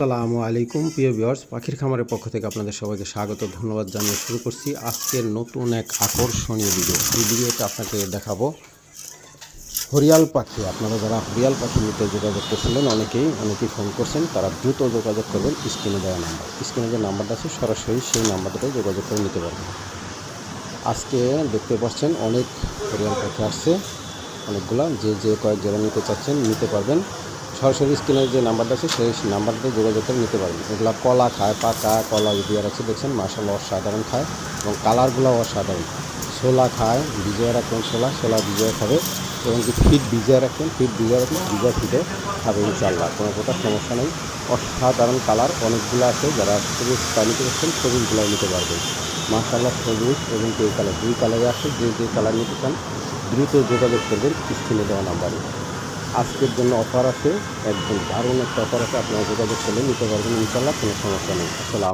আসসালামু আলাইকুম, প্রিয় ভিউয়ার্স। পাখির খামারের পক্ষ থেকে আপনাদের সবাইকে স্বাগত, ধন্যবাদ জানিয়ে শুরু করছি আজকের নতুন এক আকর্ষণীয় ভিডিও এই ভিডিওতে আপনাকে দেখাবো হরিয়াল পাখি। আপনারা যারা হরিয়াল পাখি নিতে যোগাযোগ করছিলেন, অনেকেই অনেকেই ফোন করছেন, তারা দ্রুত যোগাযোগ করবেন স্ক্রিনে দেওয়া নাম্বার। স্ক্রিনে যে নাম্বারটা আছে, সরাসরি সেই নাম্বারটাতে যোগাযোগ করে নিতে পারবেন। আজকে দেখতে পাচ্ছেন, অনেক হরিয়াল পাখি আসছে, অনেকগুলা। যে যে কয়েক যারা নিতে চাচ্ছেন, নিতে পারবেন। সরাসরি স্ক্রিনের যে নাম্বারটা আছে, সেই নাম্বারটাতে যোগাযোগ করে নিতে পারবেন। এগুলা কলা খায় পাকা কলা দিয়ে আছে দেখছেন মাসাল অসাধারণ খায় এবং কালারগুলো অসাধারণ। ছোলা খায়, ভিজিয়ে রাখবেন ছোলা ছোলা ভিজিয়ে খাবে এবং কি ফিট ভিজিয়ে রাখবেন ফিট ভিজিয়ে রাখবেন ভিজা ফিটে খাবে ইনশাল্লাহ কোনো প্রকার সমস্যা নেই। অসাধারণ কালার, অনেকগুলো আছে, যারা সবুজ নিতে পারছেন সবুজগুলো নিতে পারবেন। মাসাল্লাহ সবুজ এবং কি এই কালার, দুই কালারে আছে, যে যে কালার নিতে চান, দ্রুত যোগাযোগ করবেন স্ক্রিনে দেওয়া নাম্বারে। আজকের জন্য অফার আছে। একদম দারুণ একটা অফার আছে। আপনারা যোগাযোগ করলে নিতে পারবেন ইনশাল্লাহ কোনো সমস্যা নেই। আসসালাম